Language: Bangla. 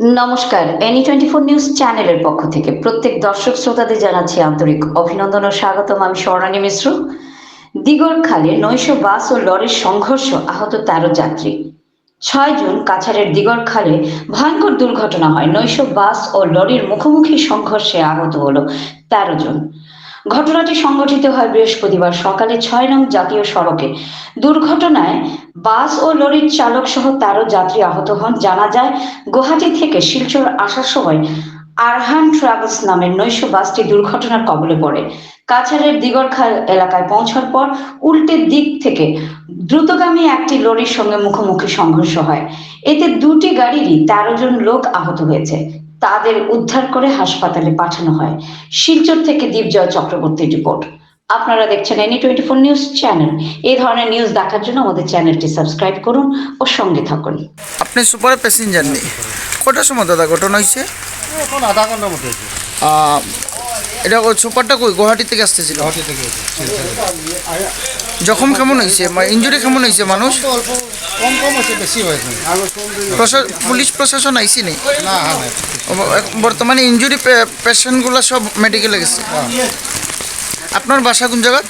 নমস্কার এনি টোয়েন্টি ফোর নিউজ চ্যানেলের পক্ষ থেকে প্রত্যেক দর্শক শ্রোতাদের জানাচ্ছি আন্তরিক অভিনন্দন ও স্বাগতম। আমি স্বর্ণানী মিশ্র। দিগরখালে নৈশ বাস ও লরির সংঘর্ষ আহত তেরো যাত্রী। ছয় জুন কাছাড়ের দিগরখালে ভয়ঙ্কর দুর্ঘটনা হয়। নৈশ বাস ও লরির মুখোমুখি সংঘর্ষে আহত হলো তেরো জন। ঘটনাটি সংঘটিত হয় বৃহস্পতিবার সকালে ছয় নং জাতীয় সড়কে। দুর্ঘটনায় বাস ও লরির চালক সহ তেরো যাত্রী আহত হন। জানা যায়, গুয়াহাটি থেকে শিলচর আসার সময় আরহান ট্রাভেলস নামের নৈশ বাসটি দুর্ঘটনার কবলে পড়ে। কাছাড়ের দিগরখাল এলাকায় পৌঁছার পর উল্টে দিক থেকে দ্রুতগামী একটি লরির সঙ্গে মুখোমুখি সংঘর্ষ হয়। এতে দুটি গাড়িরই তেরো জন লোক আহত হয়েছে। তাদের উদ্ধার করে হাসপাতালে পাঠানো হয়। শিলচর থেকে দীপজয় চক্রবর্তীর রিপোর্ট। আপনারা দেখছেন any twenty four news channel. এই ধরনের নিউজ দেখার জন্য আমাদের চ্যানেলটি সাবস্ক্রাইব করুন ও সঙ্গে থাকুন। আপনি সুপার প্যাসেঞ্জার নেই কটার সময় দাদা ঘটনা হয়েছে? এখন আধা ঘণ্টার মতো হয়েছে। আহ, এটা ওই সুপারটা কই? গুয়াহাটি থেকে আসতেছিল। গুয়াহাটি থেকে জখম কেমন হয়েছে? ইঞ্জুরি কেমন হয়েছে মানুষ? তো অল্প কম কম হয়েছে বেশি হয়েছে। প্রশা- পুলিশ প্রশাসন আইসি নেই না হ্যাঁ বর্তমানে ইঞ্জুরি পেশেন্টগুলো সব মেডিকেলে গেছে। আপনার বাসা কোন জায়গা